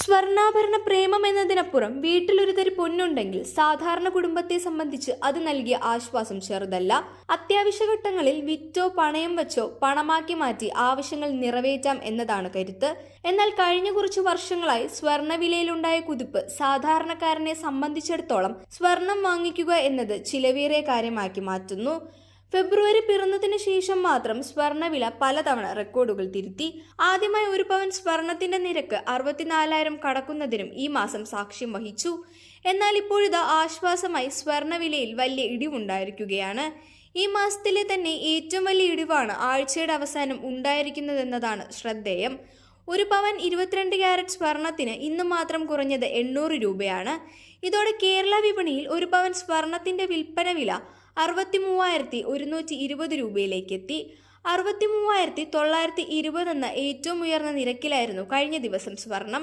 സ്വർണാഭരണ പ്രേമം എന്നതിനപ്പുറം വീട്ടിലൊരു തരി പൊന്നുണ്ടെങ്കിൽ സാധാരണ കുടുംബത്തെ സംബന്ധിച്ച് അത് നൽകിയ ആശ്വാസം ചെറുതല്ല. അത്യാവശ്യ ഘട്ടങ്ങളിൽ വിറ്റോ പണയം വെച്ചോ പണമാക്കി മാറ്റി ആവശ്യങ്ങൾ നിറവേറ്റാം എന്നതാണ് കരുത്ത്. എന്നാൽ കഴിഞ്ഞ കുറച്ചു വർഷങ്ങളായി സ്വർണവിലയിലുണ്ടായ കുതിപ്പ് സാധാരണക്കാരനെ സംബന്ധിച്ചിടത്തോളം സ്വർണം വാങ്ങിക്കുക എന്നത് ചിലവേറിയ കാര്യമാക്കി മാറ്റുന്നു. ഫെബ്രുവരി പിറന്നതിന് ശേഷം മാത്രം സ്വർണവില പലതവണ റെക്കോർഡുകൾ തിരുത്തി. ആദ്യമായി ഒരു പവൻ സ്വർണത്തിന്റെ നിരക്ക് അറുപത്തിനാലായിരം കടക്കുന്നതിനും ഈ മാസം സാക്ഷ്യം വഹിച്ചു. എന്നാൽ ഇപ്പോഴിത് ആശ്വാസമായി സ്വർണവിലയിൽ വലിയ ഇടിവുണ്ടായിരിക്കുകയാണ്. ഈ മാസത്തിലെ തന്നെ ഏറ്റവും വലിയ ഇടിവാണ് ആഴ്ചയുടെ അവസാനം ഉണ്ടായിരിക്കുന്നതെന്നതാണ് ശ്രദ്ധേയം. ഒരു പവൻ ഇരുപത്തിരണ്ട് ക്യാരറ്റ് സ്വർണത്തിന് ഇന്ന് മാത്രം കുറഞ്ഞത് എണ്ണൂറ് രൂപയാണ്. ഇതോടെ കേരള വിപണിയിൽ ഒരു പവൻ സ്വർണത്തിന്റെ വിൽപ്പന വില അറുപത്തി മൂവായിരത്തി ഒരുന്നൂറ്റി ഇരുപത് രൂപയിലേക്ക് എത്തി അറുപത്തി മൂവായിരത്തി തൊള്ളായിരത്തി ഇരുപത് എന്ന ഏറ്റവും ഉയർന്ന നിരക്കിലായിരുന്നു കഴിഞ്ഞ ദിവസം സ്വർണം.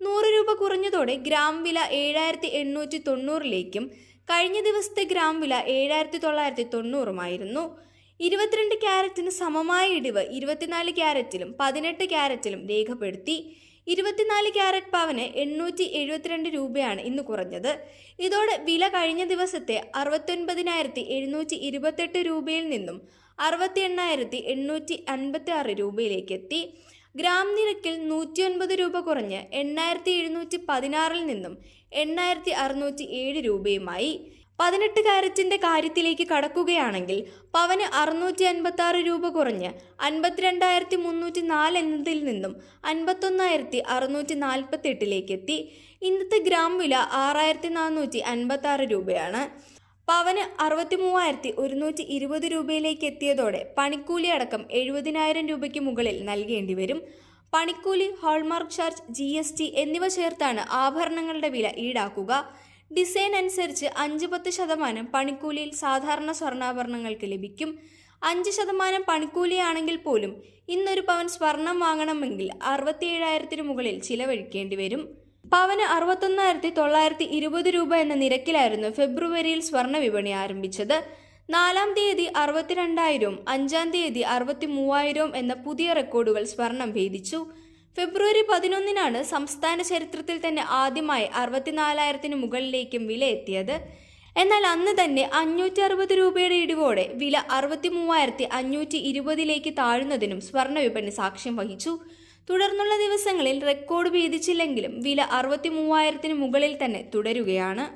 നൂറ് രൂപ കുറഞ്ഞതോടെ ഗ്രാം വില ഏഴായിരത്തി എണ്ണൂറ്റി തൊണ്ണൂറിലേക്കും കഴിഞ്ഞ ദിവസത്തെ ഗ്രാം വില ഏഴായിരത്തി തൊള്ളായിരത്തി തൊണ്ണൂറുമായിരുന്നു ഇരുപത്തിരണ്ട് ക്യാരറ്റിന് സമമായ ഇടിവ് ഇരുപത്തിനാല് ക്യാരറ്റിലും പതിനെട്ട് ക്യാരറ്റിലും രേഖപ്പെടുത്തി. ഇരുപത്തിനാല് ക്യാരറ്റ് പവന് എണ്ണൂറ്റി എഴുപത്തിരണ്ട് രൂപയാണ് ഇന്ന് കുറഞ്ഞത്. ഇതോടെ വില കഴിഞ്ഞ ദിവസത്തെ അറുപത്തൊൻപതിനായിരത്തി എഴുന്നൂറ്റി ഇരുപത്തെട്ട് രൂപയിൽ നിന്നും അറുപത്തി എണ്ണായിരത്തി എണ്ണൂറ്റി അൻപത്തി ആറ് രൂപയിലേക്ക് എത്തി ഗ്രാം നിരക്കിൽ നൂറ്റി ഒൻപത് രൂപ കുറഞ്ഞ് എണ്ണായിരത്തി എഴുന്നൂറ്റി പതിനാറിൽ നിന്നും എണ്ണായിരത്തി അറുന്നൂറ്റി ഏഴ് രൂപയുമായി. പതിനെട്ട് കാരറ്റിന്റെ കാര്യത്തിലേക്ക് കടക്കുകയാണെങ്കിൽ പവന് അറുന്നൂറ്റി അൻപത്തി ആറ് രൂപ കുറഞ്ഞ് അൻപത്തിരണ്ടായിരത്തി മുന്നൂറ്റി നാല് എന്നതിൽ നിന്നും അൻപത്തൊന്നായിരത്തി അറുന്നൂറ്റി നാൽപ്പത്തി എട്ടിലേക്ക് എത്തി. ഇന്നത്തെ ഗ്രാം വില ആറായിരത്തി നാനൂറ്റി അൻപത്തി ആറ് രൂപയാണ്. പവന് അറുപത്തി മൂവായിരത്തി ഒരുന്നൂറ്റി ഇരുപത് രൂപയിലേക്ക് എത്തിയതോടെ പണിക്കൂലി അടക്കം എഴുപതിനായിരം രൂപയ്ക്ക് മുകളിൽ നൽകേണ്ടി വരും. പണിക്കൂലി ഹോൾമാർക്ക് ചാർജ് ജി എന്നിവ ചേർത്താണ് ആഭരണങ്ങളുടെ വില ഈടാക്കുക. ഡിസൈൻ അനുസരിച്ച് അഞ്ച് പത്ത് ശതമാനം പണിക്കൂലിയിൽ സാധാരണ സ്വർണാഭരണങ്ങൾക്ക് ലഭിക്കും. അഞ്ച് ശതമാനം പണിക്കൂലിയാണെങ്കിൽ പോലും ഇന്നൊരു പവൻ സ്വർണം വാങ്ങണമെങ്കിൽ അറുപത്തി ഏഴായിരത്തിന് മുകളിൽ ചിലവഴിക്കേണ്ടി വരും. പവന് അറുപത്തൊന്നായിരത്തി തൊള്ളായിരത്തി ഇരുപത് രൂപ എന്ന നിരക്കിലായിരുന്നു ഫെബ്രുവരിയിൽ സ്വർണ വിപണി ആരംഭിച്ചത്. നാലാം തീയതി അറുപത്തിരണ്ടായിരവും അഞ്ചാം തീയതി അറുപത്തി മൂവായിരവും എന്ന പുതിയ റെക്കോർഡുകൾ സ്വർണം ഭേദിച്ചു. ഫെബ്രുവരി പതിനൊന്നിനാണ് സംസ്ഥാന ചരിത്രത്തിൽ തന്നെ ആദ്യമായി അറുപത്തിനാലായിരത്തിന് മുകളിലേക്കും വില എത്തിയത്. എന്നാൽ അന്ന് തന്നെ അഞ്ഞൂറ്റി അറുപത് രൂപയുടെ ഇടിവോടെ വില അറുപത്തി മൂവായിരത്തി അഞ്ഞൂറ്റി ഇരുപതിലേക്ക് താഴുന്നതിനും സ്വർണ വിപണി സാക്ഷ്യം വഹിച്ചു. തുടർന്നുള്ള ദിവസങ്ങളിൽ റെക്കോർഡ് ഭേദിച്ചില്ലെങ്കിലും വില അറുപത്തി മൂവായിരത്തിന് മുകളിൽ തന്നെ തുടരുകയാണ്.